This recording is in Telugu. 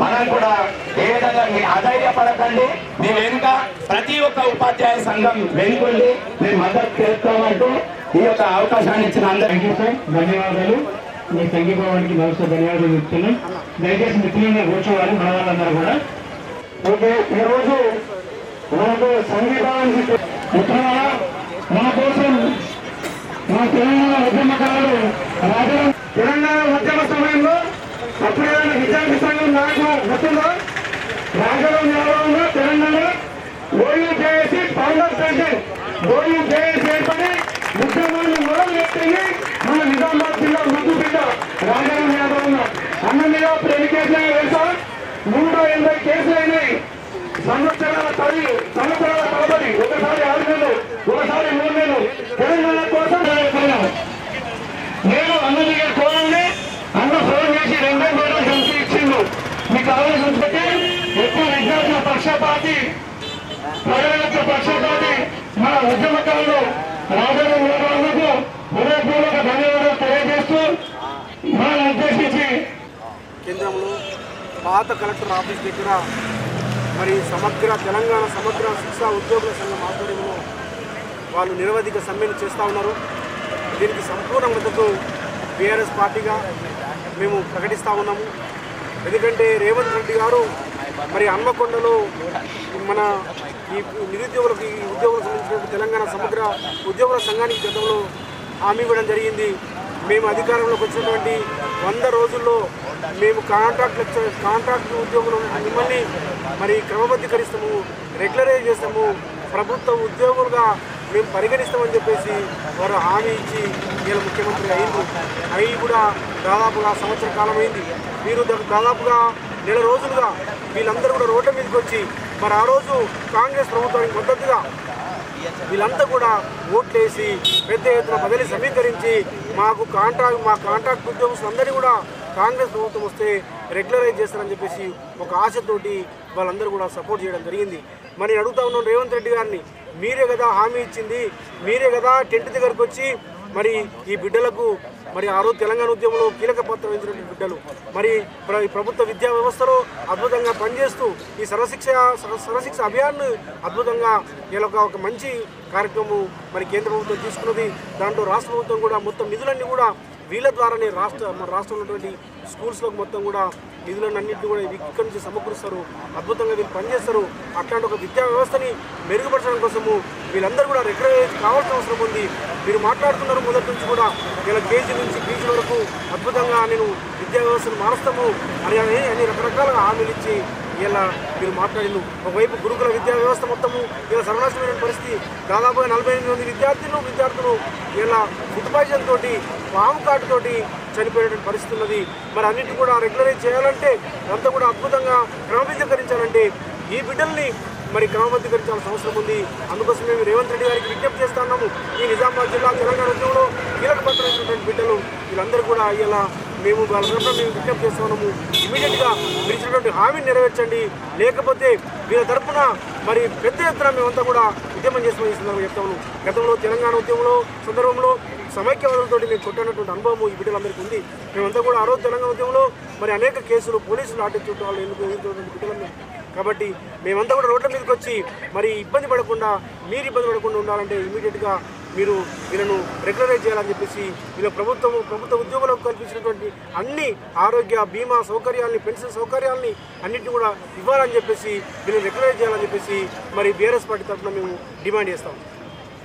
మనం కూడా ఏ విధంగా మీ అధైర్యపడకండి మీ వెనుక ప్రతి ఒక్క ఉపాధ్యాయ సంఘం వెనుకండి మేము మద్దతు చేస్తామంటూ ఈ యొక్క అవకాశాన్ని ఇచ్చిన అందరికీ ధన్యవాదాలు. మీ తగ్గిపోవడానికి మరోసారి ధన్యవాదాలు చెప్తున్నాం. దయచేసి మిత్రులుగా కూర్చోవాలి మన వాళ్ళందరూ కూడా. ఓకే ఈరోజు మనకు సంఘీభావానికి మన కోసం మన తెలంగాణ ఉద్యమకారులు రాజా తెలంగాణ ఉద్యమ సమయంలో అప్పుడు విద్యార్థి సంఘం నాయకులు గుర్తుందో? రాజలో యాదవ్ తెలంగాణ. ఓయూ చేసి founder centre OU OU JAC ఏర్పడి ఉద్యమాన్ని మొదలు పెట్టింది మన నిజామాబాద్ జిల్లా ముందు బిడ్డ రాజారాం యాదవ్ ఉన్నారు అన్న మీద ప్రేమ కేసులు తెలుసా నూట ఎనభై కేసులు అయినాయి. సంవత్సరాల తల్లి సంవత్సరాల తలబడి ఒకసారి ఆరు నెలలు ఒకసారి మూడు నెలలు. తెలంగాణ కోసం ఎక్కువ విద్యార్థుల పక్షపాతి ప్రజల యొక్క పక్షపాతి మన ఉద్యమకారులు హృదయపూర్వక ధన్యవాదాలు తెలియజేస్తూ మనం ఉద్దేశించి కేంద్రంలో పాత కలెక్టర్ ఆఫీస్ దగ్గర మరి సమగ్ర తెలంగాణ సమగ్ర శిక్షా ఉద్యోగుల సంఘం ఆధ్వర్యంలో వాళ్ళు నిరవధిక సమ్మెను చేస్తూ ఉన్నారు. దీనికి సంపూర్ణ మద్దతు బీఆర్ఎస్ పార్టీగా మేము ప్రకటిస్తూ ఉన్నాము. ఎందుకంటే రేవంత్ రెడ్డి గారు మరి హన్మకొండలో మన ఈ నిరుద్యోగులకు ఈ ఉద్యోగులకు సంబంధించిన తెలంగాణ సమగ్ర ఉద్యోగుల సంఘానికి గతంలో హామీ ఇవ్వడం జరిగింది. మేము అధికారంలోకి వచ్చినటువంటి వంద రోజుల్లో మేము కాంట్రాక్ట్ లెక్చర్ కాంట్రాక్ట్ ఉద్యోగులు మిమ్మల్ని మరి క్రమబద్ధీకరిస్తాము రెగ్యులరైజ్ చేస్తాము. ప్రభుత్వ ఉద్యోగులుగా మేము పరిగణిస్తామని చెప్పేసి వారు హామీ ఇచ్చి వీళ్ళ ముఖ్యమంత్రి అయింది అయి కూడా దాదాపుగా సంవత్సర కాలం అయింది. వీరు దాదాపుగా నెల రోజులుగా వీళ్ళందరూ కూడా రోడ్ల మీదకి వచ్చి మరి ఆ రోజు కాంగ్రెస్ ప్రభుత్వానికి మద్దతుగా వీళ్ళంతా కూడా ఓట్లేసి పెద్ద ఎత్తున బదిలీ సమీకరించి మాకు కాంట్రాక్ట్ మా కాంట్రాక్ట్ ఉద్యోగస్తులందరినీ కూడా కాంగ్రెస్ ప్రభుత్వం వస్తే రెగ్యులరైజ్ చేస్తారని చెప్పేసి ఒక ఆశతోటి వాళ్ళందరూ కూడా సపోర్ట్ చేయడం జరిగింది. మరి అడుగుతా ఉన్నాం రేవంత్ రెడ్డి గారిని. మీరే కదా హామీ ఇచ్చింది మీరే కదా టెంట్ దగ్గరకు వచ్చి మరి ఈ బిడ్డలకు మరి ఆ రోజు తెలంగాణ ఉద్యమంలో కీలక పాత్ర వహించినటువంటి బిడ్డలు. మరి ప్ర- ప్రభుత్వ విద్యా వ్యవస్థలో అద్భుతంగా పనిచేస్తూ ఈ సర్వశిక్ష సర్వ- సర్వశిక్ష అభియాన్ అద్భుతంగా ఇలా ఒక- ఒక మంచి కార్యక్రమం మరి కేంద్ర ప్రభుత్వం తీసుకున్నది. దాంట్లో రాష్ట్ర ప్రభుత్వం కూడా మొత్తం నిధులన్నీ కూడా వీళ్ళ ద్వారానే రాష్ట్ర మన రాష్ట్రంలో ఉన్నటువంటి స్కూల్స్లోకి మొత్తం కూడా నిధులను అన్నింటినీ కూడా ఇక్కడ ఇక్కడి నుంచి సమకూరుస్తారు. అద్భుతంగా వీళ్ళు పనిచేస్తారు. అట్లాంటి ఒక విద్యా వ్యవస్థని మెరుగుపరచడం కోసము వీళ్ళందరూ కూడా రికగ్నైజ్ కావాల్సిన అవసరం ఉంది. మీరు మాట్లాడుతున్నారు మొదటి నుంచి కూడా. ఇలా కేజీ నుంచి పీజీ వరకు అద్భుతంగా నేను విద్యా వ్యవస్థను మారుస్తాము. అని అని అన్ని రకరకాలుగా హామీలు ఇచ్చి ఇలా మీరు మాట్లాడిండు ఒకవైపు గురుకుల విద్యా వ్యవస్థ మొత్తము ఇలా సర్వనాశమైన పరిస్థితి. దాదాపుగా నలభై ఎనిమిది మంది విద్యార్థులు విద్యార్థులు ఇలా ఫుడ్ పాయిజన్ తోటి పాము కాటు తోటి చనిపోయేటువంటి పరిస్థితి ఉన్నది. మరి అన్నింటి కూడా రెగ్యులరైజ్ చేయాలంటే అంతా కూడా అద్భుతంగా క్రమబద్ధీకరించాలంటే ఈ బిడ్డల్ని మరి క్రమబద్ధీకరించాల్సిన అవసరం ఉంది. అందుకోసం మేము రేవంత్ రెడ్డి గారికి విజ్ఞప్తి చేస్తా ఉన్నాము. ఈ నిజామాబాద్ జిల్లా తెలంగాణ ఉద్యమంలో కీలక పాత్ర బిడ్డలు వీళ్ళందరూ కూడా ఇలా మేము వాళ్ళ తరఫున మేము విజ్ఞప్తి చేస్తున్నాము. ఇమీడియట్గా మీరు ఇచ్చినటువంటి హామీని నెరవేర్చండి. లేకపోతే వీళ్ళ తరఫున మరి పెద్ద ఎత్తున మేమంతా కూడా ఉద్యమం చేసుకుని ఇస్తున్నాము చెప్తాము గతంలో తెలంగాణ ఉద్యమంలో సందర్భంలో సమైక్యవాదులతో మేము కొట్టినటువంటి అనుభవం ఈ బిడ్డలందరికీ ఉంది. మేమంతా కూడా ఆ రోజు తెలంగాణ ఉద్యమంలో మరి అనేక కేసులు పోలీసులు ఆటెత్తుట వాళ్ళు ఎందుకు ఎదుర్కొన్నటువంటి కాబట్టి మేమంతా కూడా రోడ్ల మీదకి వచ్చి మరి ఇబ్బంది పడకుండా మీరు ఇబ్బంది పడకుండా ఉండాలంటే ఇమీడియట్గా మీరు వీళ్ళను రెగ్యులరైజ్ చేయాలని చెప్పేసి వీళ్ళ ప్రభుత్వం ప్రభుత్వ ఉద్యోగులకు కల్పించినటువంటి అన్ని ఆరోగ్య బీమా సౌకర్యాలని పెన్షన్ సౌకర్యాలని అన్నింటినీ కూడా ఇవ్వాలని చెప్పేసి వీళ్ళని రెగ్యులరైజ్ చేయాలని చెప్పేసి మరి బీఆర్ఎస్ పార్టీ తరఫున మేము డిమాండ్ చేస్తాం.